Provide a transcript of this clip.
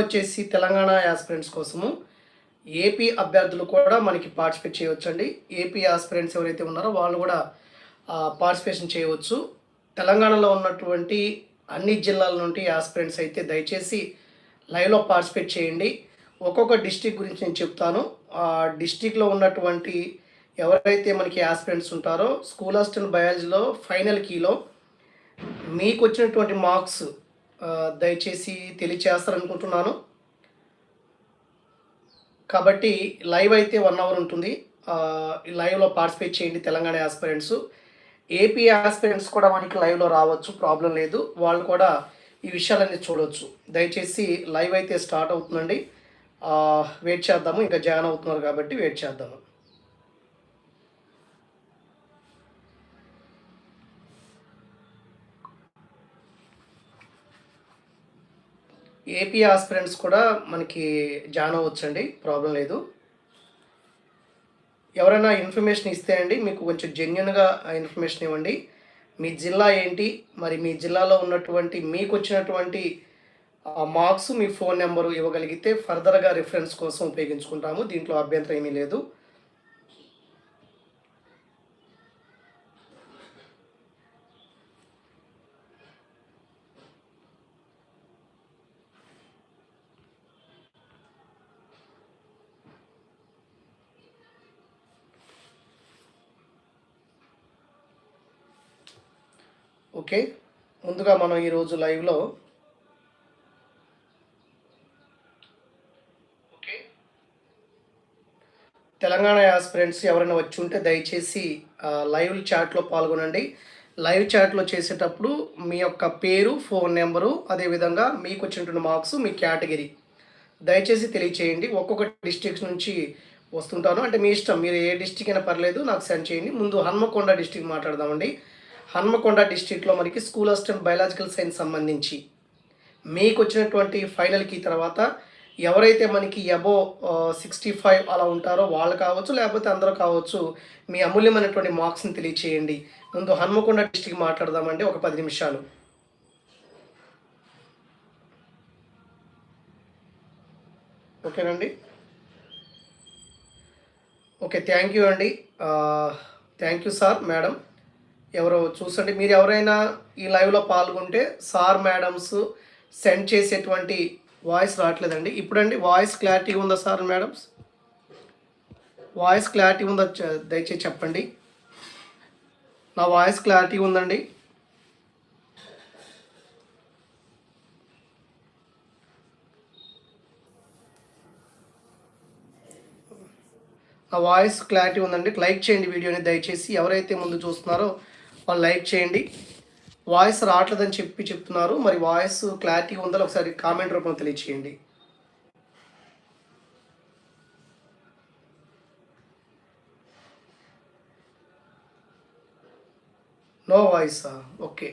వచ్చేసి తెలంగాణ యాస్పిరెంట్స్ కోసము. ఏపీ అభ్యర్థులు కూడా మనకి పార్టిసిపేట్ చేయవచ్చండి. ఏపీ ఆస్పిరెంట్స్ ఎవరైతే ఉన్నారో వాళ్ళు కూడా పార్టిసిపేషన్ చేయవచ్చు. తెలంగాణలో ఉన్నటువంటి అన్ని జిల్లాల నుండి ఆస్పిరెంట్స్ అయితే దయచేసి లైవ్లో పార్టిసిపేట్ చేయండి. ఒక్కొక్క డిస్టిక్ గురించి నేను చెప్తాను. ఆ డిస్టిక్లో ఉన్నటువంటి ఎవరైతే మనకి ఆస్పిరెంట్స్ ఉంటారో స్కూల్ అసిస్టెంట్ బయాలజీలో ఫైనల్ కీలో మీకు వచ్చినటువంటి మార్క్స్ దయచేసి తెలియచేస్తారనుకుంటున్నాను. కాబట్టి లైవ్ అయితే వన్ అవర్ ఉంటుంది. లైవ్లో పార్టిసిపేట్ చేయండి తెలంగాణ ఆస్పిరెంట్స్. ఏపీ ఆస్పిరెంట్స్ కూడా మనకి లైవ్లో రావచ్చు ప్రాబ్లం లేదు. వాళ్ళు కూడా ఈ విషయాలన్నీ చూడవచ్చు దయచేసి లైవ్ అయితే స్టార్ట్ అవుతుందండి. వెయిట్ చేద్దాము. ఇంకా జాయిన్ అవుతున్నారు కాబట్టి వెయిట్ చేద్దాము. ఏపీ ఆస్పిరెంట్స్ కూడా మనకి జాయిన్ అవ్వచ్చండి ప్రాబ్లం లేదు. ఎవరైనా ఇన్ఫర్మేషన్ ఇస్తే అండి మీకు కొంచెం జెన్యున్గా ఇన్ఫర్మేషన్ ఇవ్వండి. మీ జిల్లా ఏంటి? మరి మీ జిల్లాలో ఉన్నటువంటి మీకు వచ్చినటువంటి మార్క్స్ మీ ఫోన్ నెంబరు ఇవ్వగలిగితే ఫర్దర్గా రిఫరెన్స్ కోసం ఉపయోగించుకుంటాము. దీంట్లో అభ్యంతరం ఏమీ లేదు. ఓకే ముందుగా మనం ఈరోజు లైవ్లో ఓకే తెలంగాణ ఫ్రెండ్స్ ఎవరైనా వచ్చి ఉంటే దయచేసి లైవ్ చాట్లో పాల్గొనండి. లైవ్ చాట్లో చేసేటప్పుడు మీ యొక్క పేరు ఫోన్ నెంబరు అదేవిధంగా మీకు వచ్చినటువంటి మార్క్స్ మీ కేటగిరీ దయచేసి తెలియచేయండి. ఒక్కొక్క డిస్టిక్ నుంచి వస్తుంటాను. అంటే మీ ఇష్టం మీరు ఏ డిస్టిక్ అయినా పర్లేదు నాకు సెండ్ చేయండి. ముందు హన్మకొండ డిస్టిక్ మాట్లాడదామండి. హన్మకొండ డిస్టిక్లో మనకి స్కూల్ అసిస్టెంట్ బయలాజికల్ సైన్స్ సంబంధించి మీకు వచ్చినటువంటి ఫైనల్కి తర్వాత ఎవరైతే మనకి అబో సిక్స్టీ ఫైవ్ అలా ఉంటారో వాళ్ళు కావచ్చు లేకపోతే అందరూ కావచ్చు మీ అమూల్యమైనటువంటి మార్క్స్ని తెలియచేయండి. ముందు హన్మకొండ డిస్టిక్ మాట్లాడదామండి ఒక పది నిమిషాలు. ఓకేనండి? ఓకే థ్యాంక్ యూ అండి. Thank you sir madam. ఎవరో చూసండి. మీరు ఎవరైనా ఈ లైవ్లో పాల్గొంటే సార్ మేడమ్స్ సెండ్ చేసేటువంటి వాయిస్ రావట్లేదండి. ఇప్పుడండి వాయిస్ క్లారిటీ ఉందా సార్ మేడమ్స్? వాయిస్ క్లారిటీ ఉందా? దయచేసి చెప్పండి. నా వాయిస్ క్లారిటీ ఉందండి. నా వాయిస్ క్లారిటీ ఉందండి. లైక్ చేయండి వీడియోని. దయచేసి ఎవరైతే ముందు చూస్తున్నారో వాళ్ళు లైక్ చేయండి. వాయిస్ రావట్లేదని చెప్పి చెప్తున్నారు. మరి వాయిస్ క్లారిటీ ఉందో ఒకసారి కామెంట్ రూపంలో తెలియచేయండి. No voice? ఓకే.